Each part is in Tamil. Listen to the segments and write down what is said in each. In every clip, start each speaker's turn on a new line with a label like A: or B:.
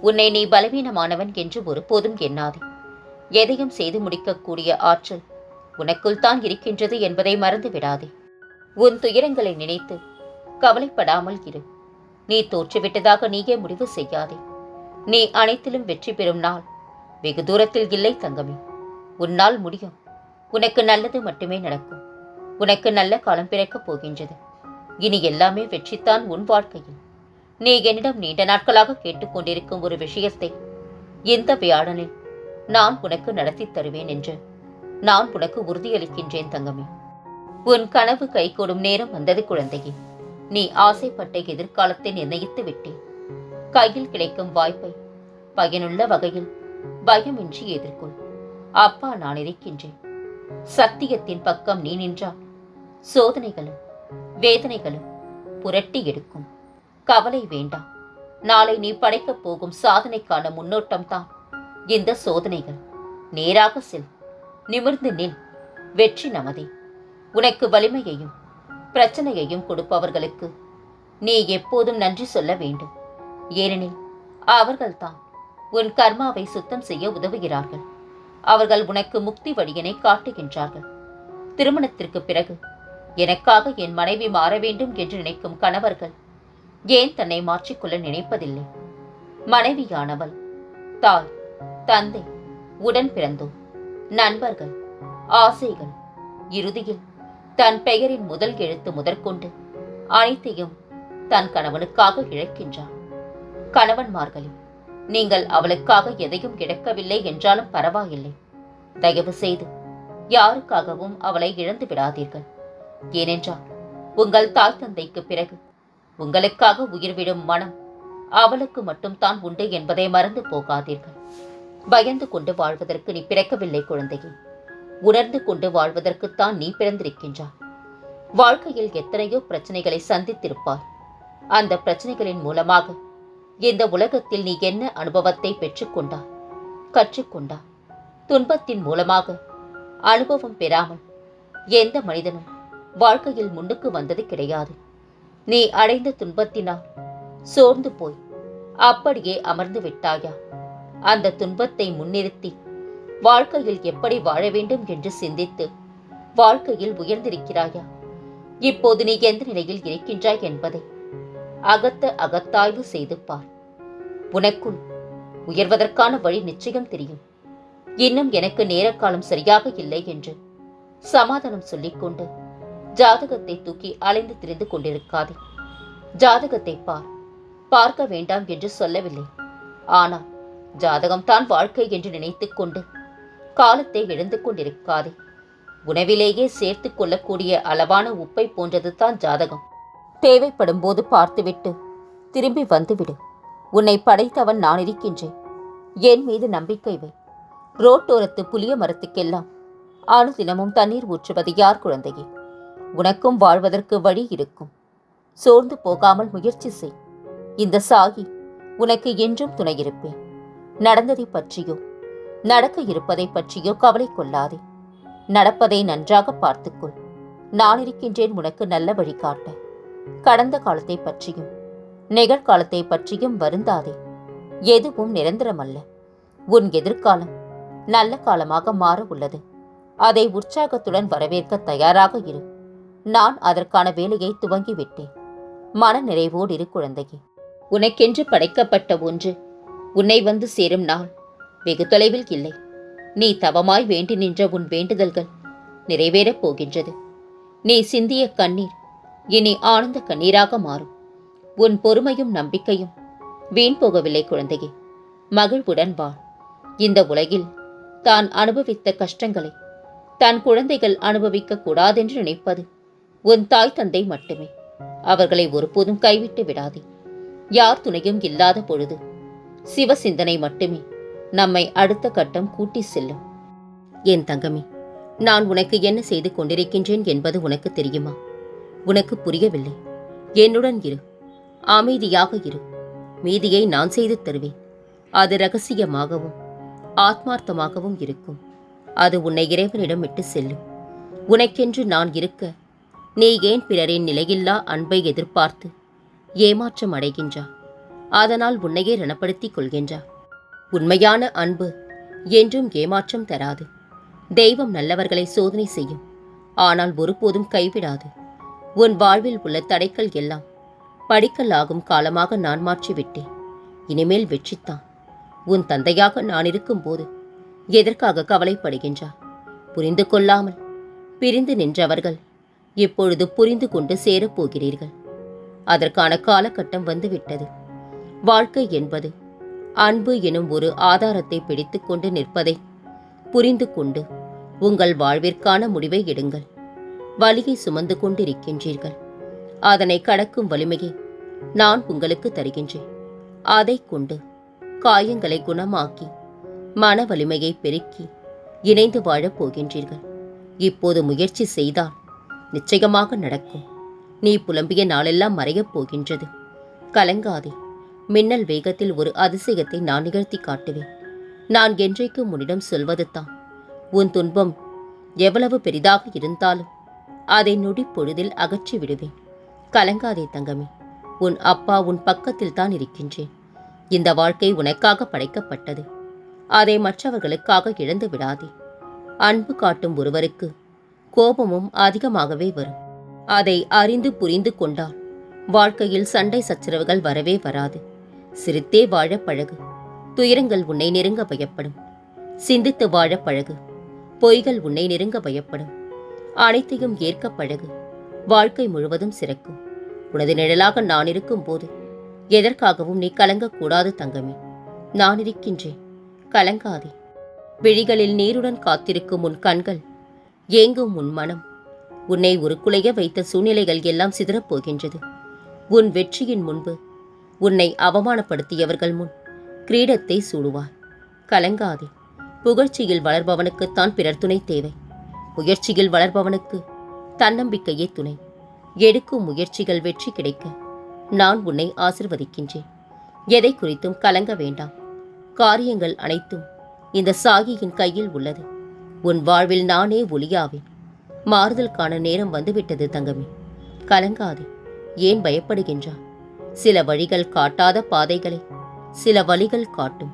A: உன்னை நீ பலவீனமானவன் என்று ஒருபோதும் எண்ணாதே. எதையும் செய்து முடிக்கக்கூடிய ஆற்றல் உனக்குள் தான் இருக்கின்றது என்பதை மறந்து விடாதே உன் துயரங்களை நினைத்து கவலைப்படாமல் இரு. நீ தோற்றுவிட்டதாக நீயே முடிவு செய்யாதே. நீ அனைத்திலும் வெற்றி பெறும் நாள் வெகு தூரத்தில் இல்லை தங்கமே. உன்னால் முடியும். உனக்கு நல்லது மட்டுமே நடக்கும். உனக்கு நல்ல காலம் பிறக்கப் போகின்றது. இனி எல்லாமே வெற்றித்தான் உன் வாழ்க்கையில். நீ என்னிடம் நீண்ட நாட்களாக கேட்டுக்கொண்டிருக்கும் ஒரு விஷயத்தை இந்த வியாழனில் நான் உனக்கு நடத்தி தருவேன் என்று நான் உனக்கு உறுதியளிக்கின்றேன் தங்கமே. உன் கனவு கைகூடும் நேரம் வந்தது குழந்தையே. நீ ஆசைப்பட்ட எதிர்காலத்தை நிர்ணயித்து விட்டேன். கையில் கிடைக்கும் வாய்ப்பை பயனுள்ள வகையில் பயமின்றி எதிர்கொள். அப்பா நான் இருக்கின்றேன். சத்தியத்தின் பக்கம் நீ நின்றால் சோதனைகளும் வேதனைகளும் புரட்டி எடுக்கும். கவலை வேண்டாம். நாளை நீ படைக்கப் போகும் சாதனைக்கான முன்னோட்டம் தான் இந்த சோதனைகள் நேராக செல். நிமிர்ந்து நில். வெற்றி நமதே. உனக்கு வலிமையையும் பிரச்சனையையும் கொடுப்பவர்களுக்கு நீ எப்போதும் நன்றி சொல்ல வேண்டும். ஏனெனில் அவர்கள்தான் உன் கர்மாவை சுத்தம் செய்ய உதவுகிறார்கள். அவர்கள் உனக்கு முக்தி வழியினை காட்டுகின்றார்கள். திருமணத்திற்கு பிறகு எனக்காக என் மனைவி மாற வேண்டும் என்று நினைக்கும் கணவர்கள் ஏன் தன்னை மாற்றிக்கொள்ள நினைப்பதில்லை? மனைவியானவள் தாய் தந்தை உடன் பிறந்தோர் நண்பர்கள் ஆசைகள் இறுதியில் தன் பெயரின் முதல் எழுத்து முதற்கொண்டு அனைத்தையும் தன் கணவனுக்காக இழக்கின்றான் கணவன்மார்களே நீங்கள் அவளுக்காக எதையும் இழக்கவில்லை என்றாலும் பரவாயில்லை. தயவு செய்து யாருக்காகவும் அவளை இழந்து விடாதீர்கள் ஏனென்றால் உங்கள் தாய் தந்தைக்கு பிறகு உங்களுக்காக உயிர்விடும் மனம் அவளுக்கு மட்டும் தான் உண்டு என்பதை மறந்து போகாதீர்கள். பயந்து கொண்டு வாழ்வதற்கு நீ பிறக்கவில்லை குழந்தையே. உணர்ந்து கொண்டு வாழ்வதற்குத்தான் நீ பிறந்திருக்கின்றாய். வாழ்க்கையில் எத்தனையோ பிரச்சனைகளை சந்தித்திருப்பாய். அந்த பிரச்சனைகளின் மூலமாக இந்த உலகத்தில் நீ என்ன அனுபவத்தை பெற்றுக்கொண்டாய்? கற்றுக்கொண்டாய். துன்பத்தின் மூலமாக அனுபவம் பெறாமல் எந்த மனிதனும் வாழ்க்கையில் முன்னுக்கு வந்தது கிடையாது. நீ அடைந்த துன்பத்தினால் சோர்ந்து போய் அப்படியே அமர்ந்து விட்டாயா? அந்த துன்பத்தை முன்னிறுத்தி வாழ்க்கையில் எப்படி வாழ வேண்டும் என்று சிந்தித்து வாழ்க்கையில் உயர்ந்திருக்கிறாயா? இப்போது நீ எந்த நிலையில் இருக்கின்றாய் என்பதை அகத்த அகத்தாய்வு செய்து பார். உனக்குள் உயர்வதற்கான வழி நிச்சயம் தெரியும். இன்னும் எனக்கு நேரக்காலம் சரியாக இல்லை என்று சமாதானம் சொல்லிக்கொண்டு ஜாதகத்தை தூக்கி அலைந்து திரிந்து கொண்டிருக்காதே. ஜாதகத்தை பார். பார்க்க வேண்டாம் என்று சொல்லவில்லை. ஆனால் ஜாதகம் தான் வாழ்க்கை என்று நினைத்து கொண்டு காலத்தை இழந்து கொண்டிருக்காதே. உணவிலேயே சேர்த்து கொள்ளக்கூடிய அளவான உப்பை போன்றது தான் ஜாதகம். தேவைப்படும் போது பார்த்துவிட்டு திரும்பி வந்துவிடு. உன்னை படைத்தவன் நான் இருக்கின்றேன். என் மீது நம்பிக்கை வை. ரோட்டோரத்து புளிய மரத்துக்கெல்லாம் அனுதினமும் தண்ணீர் ஊற்றுவது யார் குழந்தையே? உனக்கும் வாழ்வதற்கு வழி இருக்கும். சோர்ந்து போகாமல் முயற்சி செய். இந்த சாகி உனக்கு என்றும் துணையிருப்பேன். நடந்ததை பற்றியோ நடக்க இருப்பதை பற்றியோ கவலை கொள்ளாதே. நடப்பதை நன்றாக பார்த்துக்கொள். நான் இருக்கின்றேன் உனக்கு நல்ல வழிகாட்ட கடந்த காலத்தை பற்றியும் நிகழ்காலத்தை பற்றியும் வருந்தாதே. எதுவும் நிரந்தரமல்ல. உன் எதிர்காலம் நல்ல காலமாக மாற உள்ளது. அதை உற்சாகத்துடன் வரவேற்க தயாராக இரு. நான் அதற்கான வேலையை துவங்கிவிட்டேன். மன நிறைவோடு இரு குழந்தையே. உனக்கென்று படைக்கப்பட்ட ஒன்று உன்னை வந்து சேரும் நாள். வெகு தொலைவில் இல்லை. நீ தவமாய் வேண்டி நின்ற உன் வேண்டுதல்கள் நிறைவேறப் போகின்றது. நீ சிந்திய கண்ணீர் இனி ஆனந்த கண்ணீராக மாறும். உன் பொறுமையும் நம்பிக்கையும் வீண் போகவில்லை குழந்தையே. மகிழ்வுடன் வாழ் இந்த உலகில் தான் அனுபவித்த கஷ்டங்களை தன் குழந்தைகள் அனுபவிக்க கூடாதென்று நினைப்பது உன் தாய் தந்தை மட்டுமே. அவர்களை ஒருபோதும் கைவிட்டு விடாதே. யார் துணையும் இல்லாத பொழுது சிவ சிந்தனை மட்டுமே நம்மை அடுத்த கட்டம் கூட்டி செல்லும். என் தங்கமே நான் உனக்கு என்ன செய்து கொண்டிருக்கின்றேன் என்பது உனக்கு தெரியுமா? உனக்கு புரியவில்லை. என்னுடன் இரு. அமைதியாக இரு. மீதியை நான் செய்து தருவேன். அது ரகசியமாகவும் ஆத்மார்த்தமாகவும் இருக்கும். அது உன்னை இறைவனிடம் விட்டு செல்லும். உனக்கென்று நான் இருக்க நீ ஏன் பிறரின் நிலையில்லா அன்பை எதிர்பார்த்து ஏமாற்றம் அடைகின்றா? அதனால் உன்னையே ரணப்படுத்திக் கொள்கின்றா. உண்மையான அன்பு என்றும் ஏமாற்றம் தராது. தெய்வம் நல்லவர்களை சோதனை செய்யும். ஆனால் ஒருபோதும் கைவிடாது. உன் வாழ்வில் உள்ள தடைகள் எல்லாம் படிக்கலாகும் காலமாக நான் மாற்றிவிட்டேன். இனிமேல் வெற்றித்தான். உன் தந்தையாக நான் இருக்கும்போது எதற்காக கவலைப்படுகின்றா? புரிந்து கொள்ளாமல் பிரிந்து நின்றவர்கள் இப்பொழுது புரிந்து கொண்டு சேரப் போகிறீர்கள் அதற்கான காலகட்டம் வந்துவிட்டது. வாழ்க்கை என்பது அன்பு எனும் ஒரு ஆதாரத்தை பிடித்துக்கொண்டு நிற்பதை புரிந்து கொண்டு உங்கள் வாழ்விற்கான முடிவை எடுங்கள். வலியை சுமந்து கொண்டிருக்கின்றீர்கள். அதனை கடக்கும் வலிமையை நான் உங்களுக்கு தருகின்றேன். அதை கொண்டு காயங்களை குணமாக்கி மன வலிமையை பெருக்கி இணைந்து வாழப் போகின்றீர்கள். இப்போது முயற்சி செய்தால் நிச்சயமாக நடக்கும். நீ புலம்பிய நாளெல்லாம் மறையப் போகின்றது. கலங்காதே. மின்னல் வேகத்தில் ஒரு அதிசயத்தை நான் நிகழ்த்தி காட்டுவேன். நான் என்றைக்கு உன்னிடம் சொல்வது தான். உன் துன்பம் எவ்வளவு பெரிதாக இருந்தாலும் அதை நொடி பொழுதில் அகற்றி விடுவேன். கலங்காதே தங்கமே. உன் அப்பா உன் பக்கத்தில் தான் இருக்கின்றேன். இந்த வாழ்க்கை உனக்காக படைக்கப்பட்டது. அதை மற்றவர்களுக்காக இழந்து விடாதே. அன்பு காட்டும் ஒருவருக்கு கோபமும் அதிகமாகவே வரும். அதை அறிந்து புரிந்து கொண்டால் வாழ்க்கையில் சண்டை சச்சரவுகள் வரவே வராது. சிரித்தே வாழ பழகு. துயரங்கள் உன்னை நெருங்க பயப்படும். சிந்தித்து வாழ பழகு. பொய்கள் உன்னை நெருங்க பயப்படும். அனைத்தையும் ஏற்க பழகு. வாழ்க்கை முழுவதும் சிறக்கும். உனது நிழலாக நான் இருக்கும்போது எதற்காகவும் நீ கலங்கக்கூடாது தங்கமே. நான் இருக்கின்றேன். கலங்காதே. விழிகளில் நீருடன் காத்திருக்கும் உன் கண்கள் ஏங்கும் உன் மனம். உன்னை உருக்குலைய வைத்த சூழ்நிலைகள் எல்லாம் சிதறப் போகின்றது உன் வெற்றியின் முன்பு உன்னை அவமானப்படுத்தியவர்கள் முன் கிரீடத்தை சூடுவாய். கலங்காதே. புகழ்ச்சியில் வளர்பவனுக்குத்தான் பிறர் துணை தேவை. முயற்சியில் வளர்பவனுக்கு தன்னம்பிக்கையே துணை. எடுக்கும் முயற்சிகள் வெற்றி கிடைக்க நான் உன்னை ஆசிர்வதிக்கின்றேன். எதை குறித்தும் கலங்க வேண்டாம். காரியங்கள் அனைத்தும் இந்த சாகியின் கையில் உள்ளது. உன் வாழ்வில் நானே ஒளியாவேன். மாறுதலுக்கான நேரம் வந்துவிட்டது தங்கமே. கலங்காதே ஏன் பயப்படுகின்றா சில வழிகள் காட்டாத பாதைகளை சில வழிகள் காட்டும்.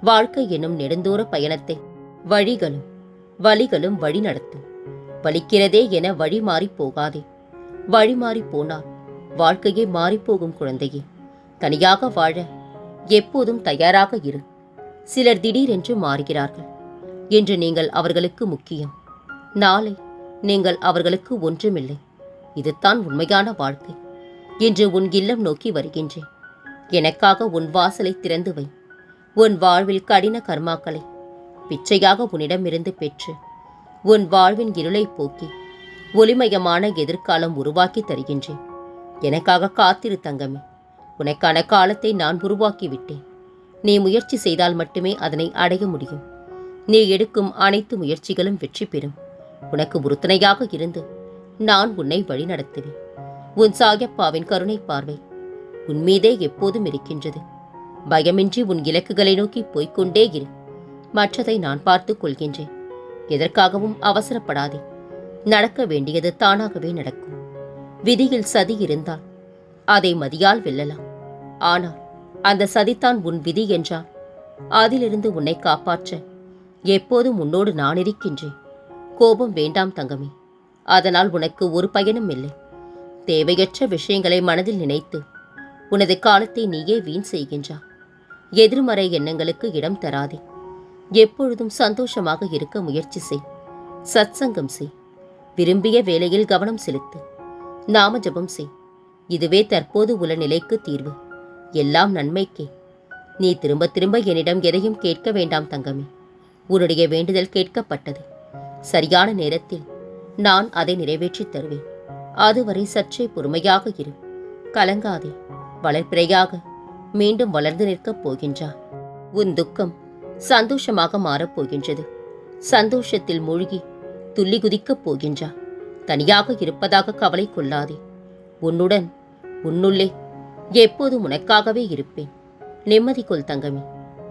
A: வாழ்க்கை எனும் நெடுந்தூர பயணத்தை வழிகளும் வழிகளும் வழி நடத்தும். வலிக்கிறதே என வழி மாறிப் போகாதே. வழி மாறிப் போனால் வாழ்க்கையே மாறிப்போகும் குழந்தையே. தனியாக வாழ எப்போதும் தயாராக இரு. சிலர் திடீரென்று மாறுகிறார்கள். என்று நீங்கள் அவர்களுக்கு முக்கியம். நாளை நீங்கள் அவர்களுக்கு ஒன்றுமில்லை. இதுதான் உண்மையான வாழ்க்கை. இன்று உன் இல்லம் நோக்கி வருகின்றேன். எனக்காக உன் வாசலை திறந்து வை. உன் வாழ்வில் கடின கர்மாக்களை பிச்சையாக உன்னிடமிருந்து பெற்று உன் வாழ்வின் இருளை போக்கி ஒளிமயமான எதிர்காலம் உருவாக்கி தருகின்றேன். எனக்காக காத்திரு தங்கமே. உனக்கான காலத்தை நான் உருவாக்கிவிட்டேன். நீ முயற்சி செய்தால் மட்டுமே அதனை அடைய முடியும். நீ எடுக்கும் அனைத்து முயற்சிகளும் வெற்றி பெறும். உனக்கு உறுதுணையாக இருந்து நான் உன்னை வழிநடத்துவேன். உன் சாயப்பாவின் கருணை பார்வை உன் மீதே எப்போதும் இருக்கின்றது. பயமின்றி உன் இலக்குகளை நோக்கி போய்கொண்டே இரு. மற்றதை நான் பார்த்துக் கொள்கின்றேன். எதற்காகவும் அவசரப்படாதே. நடக்க வேண்டியது தானாகவே நடக்கும். விதியில் சதி இருந்தால் அதை மதியால் வெல்லலாம். ஆனால் அந்த சதித்தான் உன் விதி என்றால் அதிலிருந்து உன்னை காப்பாற்ற எப்போதும் உன்னோடு நான் இருக்கின்றேன். கோபம் வேண்டாம் தங்கமே. அதனால் உனக்கு ஒரு பயனும் இல்லை. தேவையற்ற விஷயங்களை மனதில் நினைத்து உனது காலத்தை நீயே வீண் செய்கின்றா. எதிர்மறை எண்ணங்களுக்கு இடம் தராதே. எப்பொழுதும் சந்தோஷமாக இருக்க முயற்சி செய். சத்சங்கம் செய். விரும்பிய வேலையில் கவனம் செலுத்து. நாம ஜபம் செய். இதுவே தற்போது உள்ள நிலைக்கு தீர்வு. எல்லாம் நன்மைக்கே. நீ திரும்ப திரும்ப என்னிடம் எதையும் கேட்க வேண்டாம் தங்கமே. உன்னுடைய வேண்டுதல் கேட்கப்பட்டது. சரியான நேரத்தில் நான் அதை நிறைவேற்றித் தருவேன். அதுவரை சற்றே பொறுமையாக இரு. கலங்காதே. வளர்ப்பிறையாக மீண்டும் வளர்ந்து நிற்கப் போகின்றார் உன் துக்கம் சந்தோஷமாக மாறப் போகின்றது. சந்தோஷத்தில் மூழ்கி துள்ளி குதிக்கப் போகின்றா தனியாக இருப்பதாக கவலை கொள்ளாதே. உன்னுடன் உன்னுள்ளே எப்போதும் உனக்காகவே இருப்பேன். நிம்மதி கொள் தங்கமே.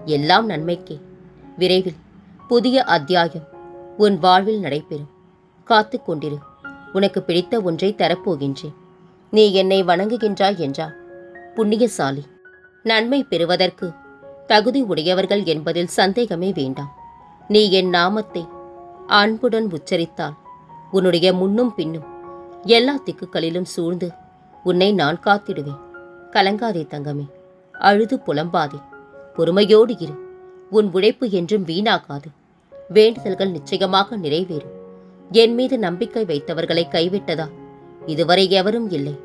A: எல்லாம் நன்மைக்கே. விரைவில் புதிய அத்தியாயம். உன் வாழ்வில் நடைபெறும். காத்துக் கொண்டிரு. உனக்கு பிடித்த ஒன்றை தரப்போகின்றேன். நீ என்னை வணங்குகின்றாய் என்றால் புண்ணியசாலி நன்மை பெறுவதற்கு தகுதி உடையவர்கள் என்பதில் சந்தேகமே வேண்டாம். நீ என் நாமத்தை அன்புடன் உச்சரித்தால் உன்னுடைய முன்னும் பின்னும் எல்லா திக்குகளிலும் சூழ்ந்து உன்னை நான் காத்திடுவேன். கலங்காதே தங்கமே அழுது புலம்பாதே. பொறுமையோடு இரு. உன் உழைப்பு என்றும் வீணாகாது. வேண்டுதல்கள் நிச்சயமாக நிறைவேறும். என் மீது நம்பிக்கை வைத்தவர்களை கைவிட்டதா? இதுவரை எவரும் இல்லை.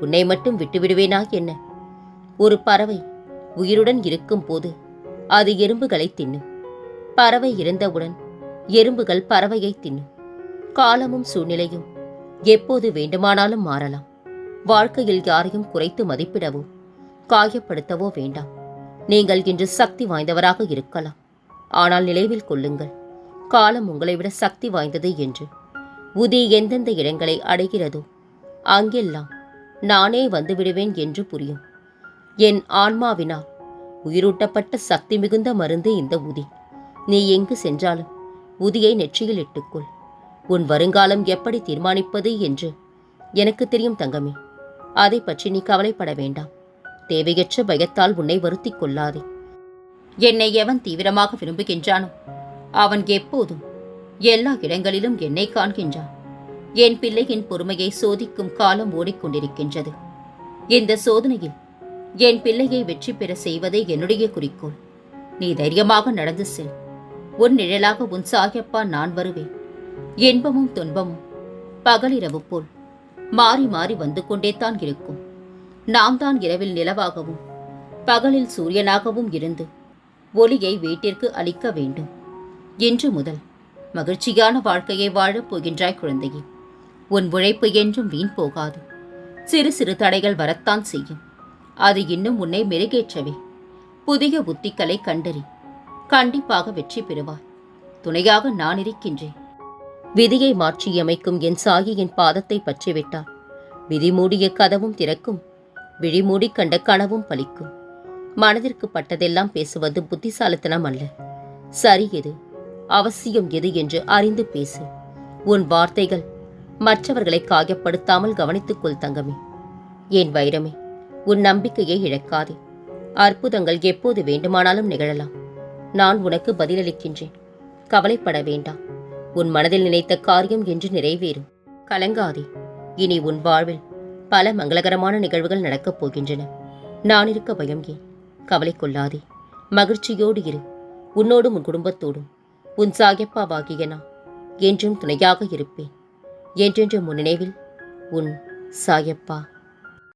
A: உன்னை மட்டும் விட்டுவிடுவேனா என்ன? ஒரு பறவை உயிருடன் இருக்கும் போது அது எறும்புகளை தின்னும். பறவை இறந்தவுடன் எறும்புகள் பறவையை தின்னும். காலமும் சூழ்நிலையும் எப்போது வேண்டுமானாலும் மாறலாம். வாழ்க்கையில் யாரையும் குறைத்து மதிப்பிடவோ காயப்படுத்தவோ வேண்டாம். நீங்கள் இன்று சக்தி வாய்ந்தவராக இருக்கலாம். ஆனால் நினைவில் கொள்ளுங்கள் காலம் உங்களை விட சக்தி வாய்ந்தது என்று. உதி எந்தெந்த இடங்களை அடைகிறதோ அங்கெல்லாம் நானே வந்து விடுவேன் என்று புரியும். என் ஆன்மாவினால் உயிரூட்டப்பட்ட சக்தி மிகுந்த மருந்து இந்த உதி. நீ எங்கு சென்றாலும் உதியை நெற்றியில் இட்டுக்கொள். உன் வருங்காலம் எப்படி தீர்மானிப்பது என்று எனக்கு தெரியும் தங்கமே. அதை பற்றி நீ கவலைப்பட வேண்டாம். தேவையற்ற பயத்தால் உன்னை வருத்திக் கொள்ளாதே. என்னை எவன் தீவிரமாக விரும்புகின்றானோ அவன் எப்போதும் எல்லா இடங்களிலும் என்னை காண்கின்றான். என் பிள்ளையின் பொறுமையை சோதிக்கும் காலம் ஓடிக்கொண்டிருக்கின்றது. இந்த சோதனையில் என் பிள்ளையை வெற்றி பெற செய்வதே என்னுடைய குறிக்கோள். நீ தைரியமாக நடந்து செல். உன் நிழலாக உன் சாயப்பா நான் வருவேன். இன்பமும் துன்பமும் பகலிரவு போல் மாறி மாறி வந்து கொண்டே தான் இருக்கும். நாம் தான் இரவில் நிலவாகவும் பகலில் சூரியனாகவும் இருந்து ஒளியை வீட்டிற்கு அளிக்க வேண்டும். இன்று முதல் மகிழ்ச்சியான வாழ்க்கையை வாழப் போகின்றாய் குழந்தையே. உன் உழைப்பு என்றும் வீண் போகாது. சிறு சிறு தடைகள் வரத்தான் செய்யும். அது இன்னும் உன்னை மெருகேற்றவே. புதிய உத்திகளை கண்டறி கண்டிப்பாக வெற்றி பெறுவார் துணையாக நான் இருக்கின்றேன். விதியை மாற்றியமைக்கும் என் சாகியின் பாதத்தை பற்றிவிட்டால் விதி மூடிய கதவும் திறக்கும் விழிமூடி கண்ட கனவும் பலிக்கும். மனதிற்கு பட்டதெல்லாம் பேசுவது புத்திசாலித்தனம் அல்ல. சரி எது அவசியம் எது என்று அறிந்து பேசு. உன் வார்த்தைகள் மற்றவர்களை காயப்படுத்தாமல் கவனித்துக்கொள் தங்கமே. என் வைரமே உன் நம்பிக்கையை இழக்காதே. அற்புதங்கள் எப்போது வேண்டுமானாலும் நிகழலாம். நான் உனக்கு பதிலளிக்கின்றேன். கவலைப்பட வேண்டாம் உன் மனதில் நினைத்த காரியம் என்று நிறைவேறும். கலங்காதே. இனி உன் வாழ்வில் பல மங்களகரமான நிகழ்வுகள் நடக்கப் போகின்றன. நான் இருக்க பயம் ஏன்? கவலை கொள்ளாதே. மகிழ்ச்சியோடு இரு. உன்னோடும் உன் குடும்பத்தோடும். உன் சாகிப்பாவாகிய நான் என்றும் துணையாக இருப்பேன். என்றென்றும் உன் நினைவில் உன் சாயப்பா